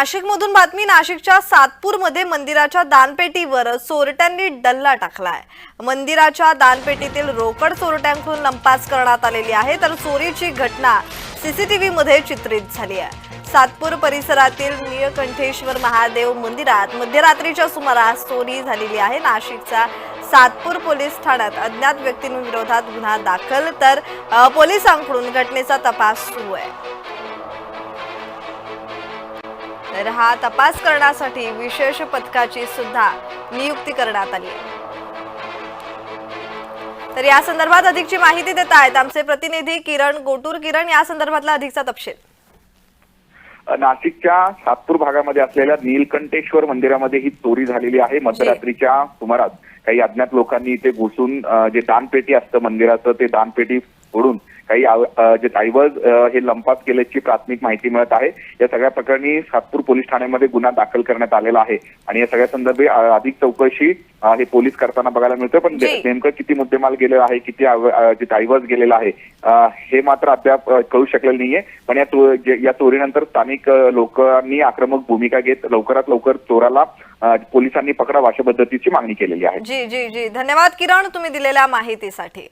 नाशिकमधून बातमी नाशिकच्या सातपूरमध्ये मंदिराच्या दानपेटीवर चोरट्यांनी डल्ला टाकलाय. मंदिराच्या दानपेटीतील रोकड चोरट्यांकडून लंपास करण्यात आलेली आहे तर चोरीची घटना सीसीटीव्ही मध्ये चित्रित झाली आहे. सातपूर परिसरातील निळकंठेश्वर महादेव मंदिरात मध्यरात्रीच्या सुमारास चोरी झालेली आहे. नाशिकच्या सातपूर पोलीस ठाण्यात अज्ञात व्यक्तींविरोधात गुन्हा दाखल तर पोलिसांकडून घटनेचा तपास सुरू आहे. तर हा तपास करण्यासाठी विशेष पथकाची सुद्धा नियुक्ती करण्यात आली आहे. तर या संदर्भात अधिकची माहिती देत आहेत आमचे प्रतिनिधी किरण गोटूर किरण या संदर्भातला अधिकचा तपशील. नाशिकच्या सातपूर भागामध्ये असलेल्या नीलकंठेश्वर मंदिरामध्ये ही चोरी झालेली आहे. मध्यरात्रीच्या सुमारास काही अज्ञात लोकांनी इथे घुसून जे दानपेटी असतं मंदिराचं ते दानपेटी फोडून काही डायव्हर्स हे लंपास केल्याची प्राथमिक माहिती मिळत आहे. या सगळ्या प्रकरणी सातपूर पोलीस ठाण्यामध्ये गुन्हा दाखल करण्यात आलेला आहे. आणि या सगळ्या संदर्भी अ, अधिक चौकशी हे पोलीस करताना बघायला मिळतं. पण. नेमकं किती मुद्देमाल गेलेला आहे किती डायव्हर्स गेलेला आहे हे मात्र अद्याप कळू शकलेलं नाहीये. पण या या चोरीनंतर स्थानिक लोकांनी आक्रमक भूमिका घेत लवकरात लवकर चोराला पोलिसांनी पकडावं अशा पद्धतीची मागणी केलेली आहे. जी जी जी. धन्यवाद किरण तुम्ही दिलेल्या माहितीसाठी.